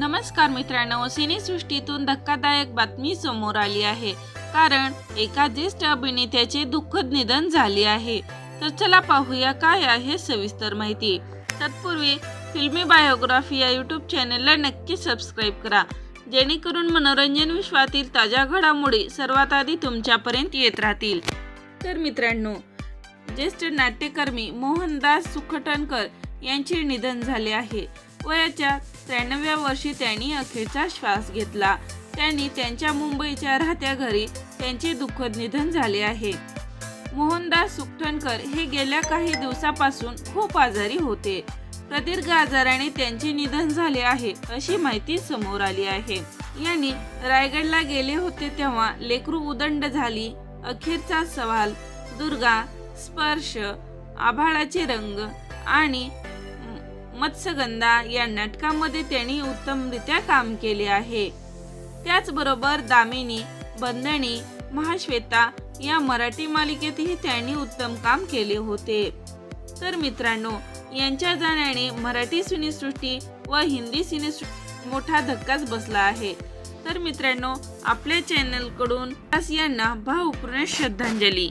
नमस्कार मित्रांनो सिनेसृष्टीतून धक्कादायक बातमी समोर आली आहे. कारण एका ज्येष्ठ अभिनेत्याचे दुःखद निधन झाले आहे. तर चला पाहूया काय आहे सविस्तर माहिती. तत्पूर्वी फिल्मी बायोग्राफी या यूट्यूब चॅनलला नक्की सबस्क्राईब करा. जेणेकरून मनोरंजन विश्वातील ताज्या घडामोडी सर्वात आधी तुमच्यापर्यंत येत राहतील. तर मित्रांनो ज्येष्ठ नाट्यकर्मी मोहनदास सुखटणकर यांचे निधन झाले आहे. वयाच्या त्र्याण्णव्या वर्षी त्यांनी अखेरचा श्वास घेतला. त्यांनी त्यांच्या मुंबईच्या राहत्या घरी त्यांचे दुःखद निधन झाले आहे. मोहनदास सुकठणकर हे गेल्या काही दिवसापासून खूप आजारी होते. प्रदीर्घ आजाराने त्यांचे निधन झाले आहे अशी माहिती समोर आली आहे. यांनी रायगडला गेले होते तेव्हा लेकरू उदंड झाली. अखेरचा सवाल दुर्गा स्पर्श आभाळाचे रंग आणि मत्स्यगंधा या नाटकामध्ये त्यांनी उत्तमरित्या काम केले आहे. त्याचबरोबर दामिनी बंधनी महाश्वेता या मराठी मालिकेतही त्यांनी उत्तम काम केले होते. तर मित्रांनो यांच्या जाण्याने मराठी सिनेसृष्टी व हिंदी सिनेसृष्टी मोठा धक्काच बसला आहे. तर मित्रांनो आपल्या चॅनलकडून यांना भावपूर्ण श्रद्धांजली.